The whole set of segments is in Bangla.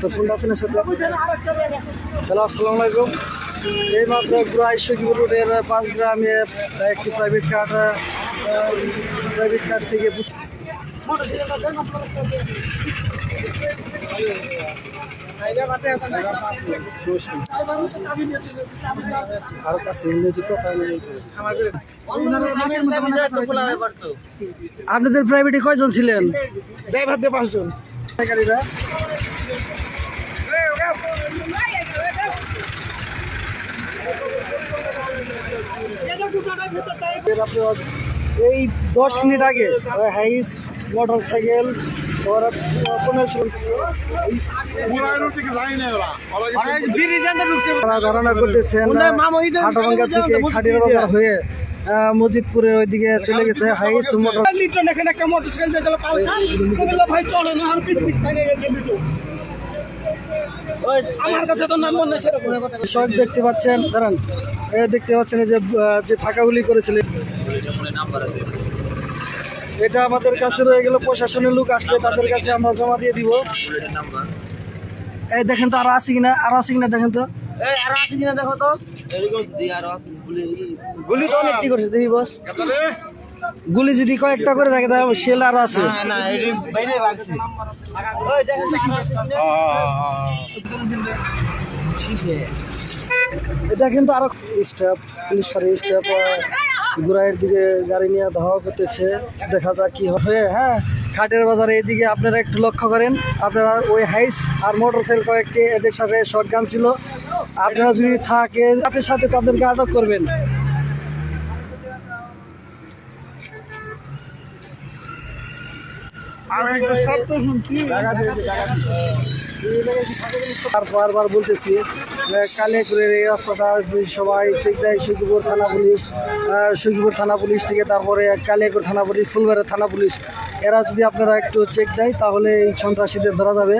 তো ফোনটা আছেন সাথে? হ্যালো আসসালামু আলাইকুম। এই মাত্র গুড়া ঈশ্বরপুর রোডের পাঁচ গ্রামে একটি প্রাইভেট কার প্রাইভেট কার থেকে আরও কাছে আপনাদের প্রাইভেটে কয়জন ছিলেন? ড্রাইভার দিয়ে পাঁচজন। গাড়িরা এই দশ মিনিট আগে হাইস মোটর সাইকেল ধারণা করতেছেন হয়ে মজিদপুরের ওইদিকে চলে গেছে মোটর চলে গেছে আমার কাছে তো নাম্বার নেই সেরকম সব দেখতে পাচ্ছেন দাঁড়ান। এ দেখতে পাচ্ছেন যে আহ, যে ফাঁকাগুলি করেছিলেন। এটা আমাদের কাছে রয়ে গেল প্রশাসনের লোক আসলে তাদের কাছে আমরা জমা দিয়ে দিব। এই দেখেন তো আরও আছে কিনা আরও আছে কিনা দেখেন তো। এই আর আছে কিনা দেখো তো। গুলি তো অনেকটি করছে দেখি বস। গুলি যদি কয়েকটা করে থাকে তাহলে সেল আরও আছে। এটি কিন্তু আরও স্টাফ পুলিশ ফাঁড়ি স্টাফ গুড়াইয়ের দিকে গাড়ি নিয়ে ধাওয়া করতেছে। দেখা যাক কি হবে হ্যাঁ খাটের বাজারে এদিকে আপনারা একটু লক্ষ্য করেন। আপনারা ওই হাইস আর মোটর সাইকেল কয়েকটি এদের সাথে শর্ট গান ছিল। আপনারা যদি থাকে সাথে সাথে তাদেরকে আটক করবেন। আর বারবার বলতেছি কালিয়াকুরের এই রাস্তাটা সবাই ঠিক দেয় সুখীপুর থানা পুলিশ আহ, থানা পুলিশ থেকে তারপরে কালিয়াকুর থানা পুলিশ ফুলবাড়ি থানা পুলিশ এরা যদি আপনারা একটু চেক দেয় তাহলে এই সন্ত্রাসীদের ধরা যাবে।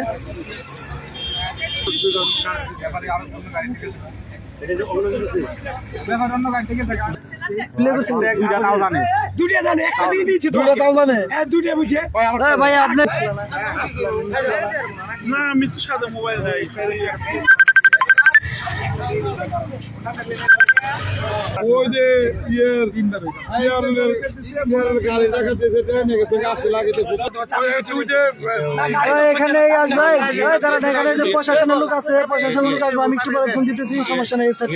দুটিয়া জানে। একটা দিয়ে দিয়েছে তো। দুইটা তাও জানে। হ্যাঁ দুটিয়া বুঝে। হ্যাঁ ভাই আপনি না মৃত্যু সাথে মোবাইল দেয়। ওই যে ইয়ের ইয়ারের ইয়ারের গাড়ি দেখাতেছে ট্রেনে গেছে গাছে ওই যে এখানে এই আসবে। ওই তারা এখানে যে প্রশাসনের লোক আছে প্রশাসনের লোক আসবে। আমি একটু পরে ফোন দিতেছি সমস্যা নেই স্যার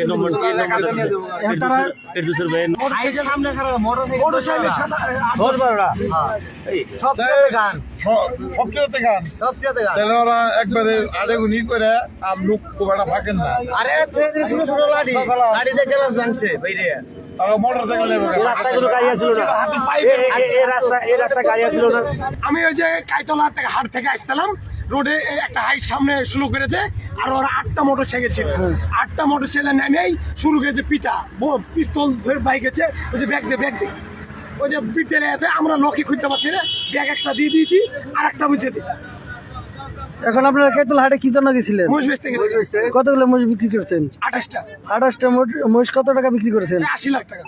তারা মোটরসাইকেল সামনে খারাপ মোটরসাইকেল সাদা সব গান। সবচেয়ে গান। সব গান। তাহলে ওরা একবারে আড়ে গুনি করে আর লোক খুব একটা থাকেন না। আরে গ্লাস ভাঙছে বাইরে। আমি ওই যে কাইতলা থেকে হাট থেকে আসছিলাম রোডে একটা হাইট সামনে শুরু করেছে আর ওরা আটটা মোটর সাইকেল ছিল। আটটা মোটর সাইকেল নেমেই শুরু করেছে পিটা পিস্তল ধরে বাইক আছে ওই যে ব্যাগ দে ব্যাগ দে ওই যে বিদ্যালয় আছে আমরা লকি খুঁজতে পারছি না। ব্যাগ একটা দিয়ে দিয়েছি আর একটা বুঝে দিই। এখন আপনারা কেতল হাটে কি জন্য গেছিলেন? কতগুলো মহিষ বিক্রি করেছেন? আঠাশটা। আঠাশটা মহিষ কত টাকা বিক্রি করেছেন? আশি লাখ টাকা।